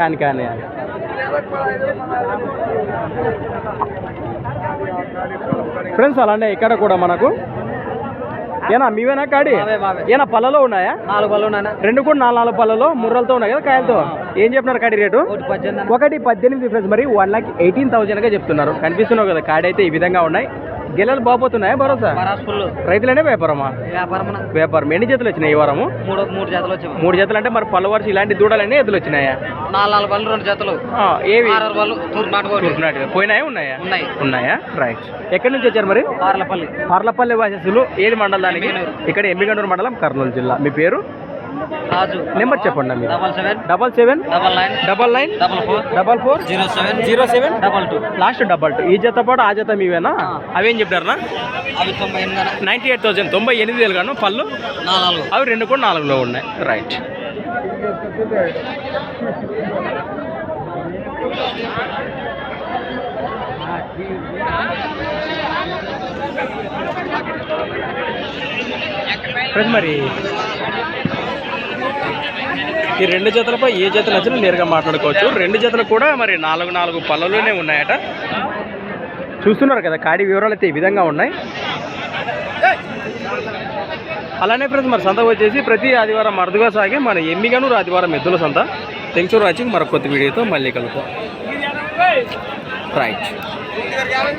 కానీ ఫ్రెండ్స్ అలానే ఇక్కడ కూడా మనకు. ఏనా మీవేనా కాడి? ఏనా పళ్ళలో ఉన్నాయా? నాలుగు పళ్ళు ఉన్నాయన్న. రెండు కూడా నాలుగు నాలుగు పళ్ళలో ముర్రలతో ఉన్నాయి కదా కాయలతో. ఏం చెప్తున్నారు కాడి రేటు? ఒకటి పద్దెనిమిది ఫ్రెండ్స్ మరి వన్ లాక్ ఎయిటీన్ థౌజండ్గా చెప్తున్నారు. కనిపిస్తున్నావు కదా కాడి అయితే ఈ విధంగా ఉన్నాయి. గెలలు బాగుపోతున్నాయా భరోసా? రైతులనే వ్యాపారమా? వ్యాపారం వ్యాపారం ఎన్ని జతలు వచ్చినాయి ఈ వారము? మూడు మూడు జతలు వచ్చాయి మూడు జతలు అంటే మరి పళ్ళు వరుస ఇలాంటి దూడలన్నీ ఎదులు వచ్చినాయా? నాలుగు నాలుగు పళ్ళు రెండు జతలు. ఏవి? పోయినాయా ఉన్నాయా? ఉన్నాయి. రైట్. ఎక్కడి నుంచి వచ్చారు మరి? పార్లపల్లి. పర్లపల్లి వాసస్సులు ఏది మండలానికి ఇక్కడ ఎమ్మిగనూరు మండలం కర్నూలు జిల్లా. మీ పేరు? రాజు. నెంబర్ చెప్పండి మీరు double seven. Double seven. Double nine. Double nine. Double four. Double four. Zero seven. Zero seven. Double two. Last double two. ఈ జత పాటు ఆ జత మీవేనా? అవేం చెప్పారనా? అవి తొంభై ఎనిమిది నైంటీ ఎయిట్ థౌసండ్. తొంభై ఎనిమిది వేలు గాను పళ్ళు? నాలుగు. అవి రెండు కూడా నాలుగులో ఉన్నాయి. రైట్ ఫ్రెండ్స్ మరి ఈ రెండు జతలపై ఏ జత నచ్చినా నేరుగా మాట్లాడుకోవచ్చు. రెండు జతలు కూడా మరి నాలుగు నాలుగు పళ్ళలోనే ఉన్నాయట. చూస్తున్నారు కదా కాడి వివరాలు అయితే ఈ విధంగా ఉన్నాయి. అలానే ఫ్రెండ్స్ మరి సంత వచ్చేసి ప్రతి ఆదివారం అరుదుగా సాగే మన ఎమ్మిగనూరు ఆదివారం ఎద్దుల సంత. Thanks for watching. మరొక కొత్త వీడియోతో మళ్ళీ కలుగుతాం రైట్.